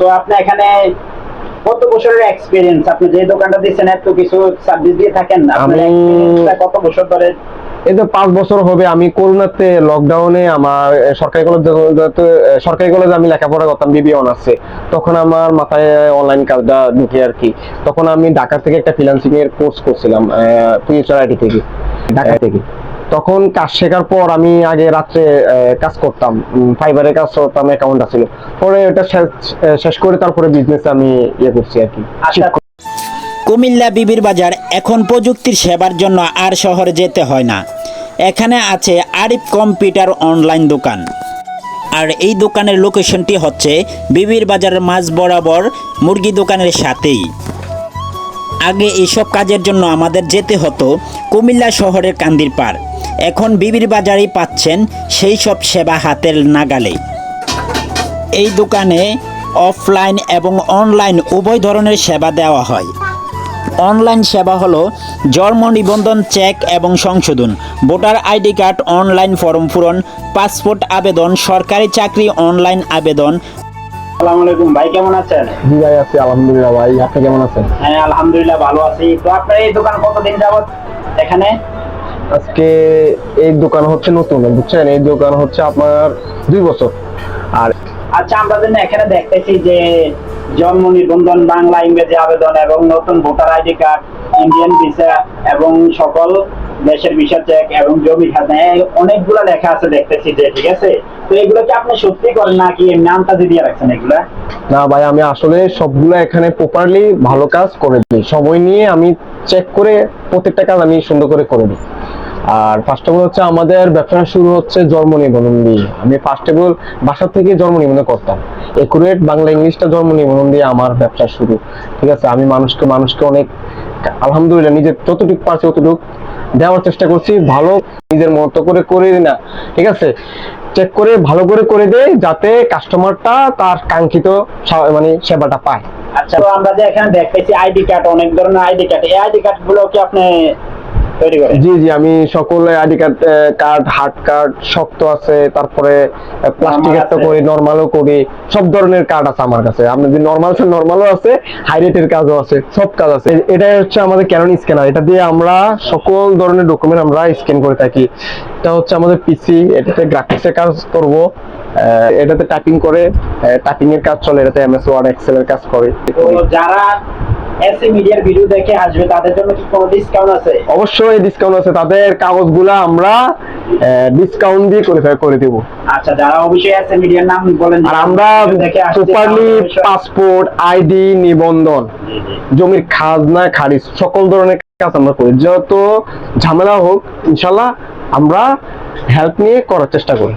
তো আপনি এখানে কত বছরের এক্সপিরিয়েন্স আপনি যে দোকানটা দিচ্ছেন এত কিছু সার্ভিস দিয়ে থাকেন আপনার আমি- কত বছর ধরে? এই তো পাঁচ বছর হবে আমি করোনাতে লকডাউনে আমার সরকারি কলেজ সরকারি কলেজে আমি লেখাপড়া করতাম বিবি অনার্সে তখন আমার মাথায় অনলাইন কাজটা ঢুকে আর কি। তখন আমি ঢাকা থেকে একটা ফ্রিল্যান্সিং এর কোর্স করছিলাম ফিউচার আইটি থেকে। ঢাকা থেকে? তখন কাজ শেখার পর আমি আগে রাত্রে কাজ করতাম। ফাইবারের কাজ করতাম অ্যাকাউন্ট আছিল। পরে ওটা শেষ- শেষ করে তারপরে বিজনেস আমি ইয়ে করছি আর কি। আচ্ছা। কুমিল্লা বিবির বাজার এখন প্রযুক্তির সেবার জন্য আর শহরে যেতে হয় না। এখানে আছে আরিফ কম্পিউটার অনলাইন দোকান। আর এই দোকানের লোকেশনটি হচ্ছে বিবির বাজারের মাঝ বরাবর মুরগি দোকানের সাথেই। আগে এইসব কাজের জন্য আমাদের যেতে হতো কুমিল্লা শহরের কান্দির পার এখন বিবির বাজারেই পাচ্ছেন সেই সব সেবা হাতের নাগালে। এই দোকানে অফলাইন এবং অনলাইন উভয় ধরনের সেবা দেওয়া হয়। অনলাইন সেবা হলো জন্ম নিবন্ধন চেক এবং সংশোধন voter ID card online form পূরণ পাসপোর্ট আবেদন সরকারি চাকরি অনলাইন আবেদন। আসসালামু আলাইকুম ভাই কেমন আছেন? জি ভাই আছি আলহামদুলিল্লাহ ভাই আপনি কেমন আছেন? হ্যাঁ আলহামদুলিল্লাহ ভালো আছি। তো আপনার এই দোকান কতদিন যাবত এখানে? আজকে এই দোকান হচ্ছে নতুন বুঝছেন? এই দোকান হচ্ছে আপনার দুই বছর। আর আচ্ছা আমরা যেন এখানে দেখতেছি যে জন্ম নিবন্ধন বাংলা ইংরেজি আবেদন এবং নতুন voter ID card Indian visa এবং সকল দেশের ভিসা চেক এবং জমি খাজনা এই অনেকগুলা লেখা আছে দেখতেছি যে ঠিক আছে? তো এগুলো কি আপনি সত্যি করেন নাকি নামটা দিয়ে রাখছেন এগুলা? না ভাই আমি আসলে সবগুলো এখানে প্রপারলি ভালো কাজ করে দিই। সময় নিয়ে আমি চেক করে প্রত্যেকটা কাজ আমি সুন্দর করে করে দিই। আর ফার্স্ট অফ অল হচ্ছে আমাদের ব্যবসা শুরু হচ্ছে জন্ম নিবন্ধন দিয়ে আমি ফার্স্ট অফ অল বাসা থেকে জন্ম নিবন্ধন করতাম। একুরেট বাংলা ইংলিশটা জন্ম নিবন্ধন দিয়ে আমার ব্যবসা শুরু। ঠিক আছে? আমি মানুষকে মানুষকে অনেক আলহামদুলিল্লাহ নিজের যতটুকু পারছি ততটুকু দেওয়ার চেষ্টা করছি। ভালো নিজের মতো করে করে না। ঠিক আছে? চেক করে, ভালো করে করে দেয় যাতে কাস্টমারটা তার কাঙ্ক্ষিত মানে সেবাটা পায়। আচ্ছা তো আমরা যে এখানে দেখতেছি আইডি কার্ড অনেক ধরনের আইডি কার্ড এই আইডি কার্ডগুলো কি আপনি জি জি আমি সকল ID card card hard card শক্ত আছে তারপরে প্লাস্টিক একটা আছে। করি নর্মালও করি সব ধরনের কার্ড আছে আমার কাছে। আপনি যদি নর্মাল নর্মালও আছে হাই রেটের কাজও আছে সব কাজ আছে। এটা হচ্ছে আমাদের ক্যানন স্ক্যানার এটা দিয়ে আমরা সকল ধরনের ডকুমেন্ট আমরা স্ক্যান করে থাকি। এটা হচ্ছে আমাদের পিসি এটাতে গ্রাফিক্সের কাজ করব এটাতে টাইপিং করে টাইপিং এর কাজ চলে এটাতে এমএস ওয়ার্ড এক্সেল এর কাজ করে। যারা এসএ মিডিয়ার ভিডিও দেখে আসবে। তাদের জন্য কি কোনো ডিসকাউন্ট আছে? অবশ্যই ডিসকাউন্ট আছে। তাদের কাগজগুলা আমরা ডিসকাউন্ট দিয়ে করে করে দেবো। আচ্ছা যারা অবশ্যই এসএ মিডিয়ার নাম বলেন আর আমরা প্রপারলি পাসপোর্ট আইডি নিবন্ধন। জমির খাজনা খারিজ সকল ধরনের কাজ আমরা করি। যত ঝামেলা হোক ইনশাল্লাহ আমরা হেল্প নিয়ে করার চেষ্টা করি।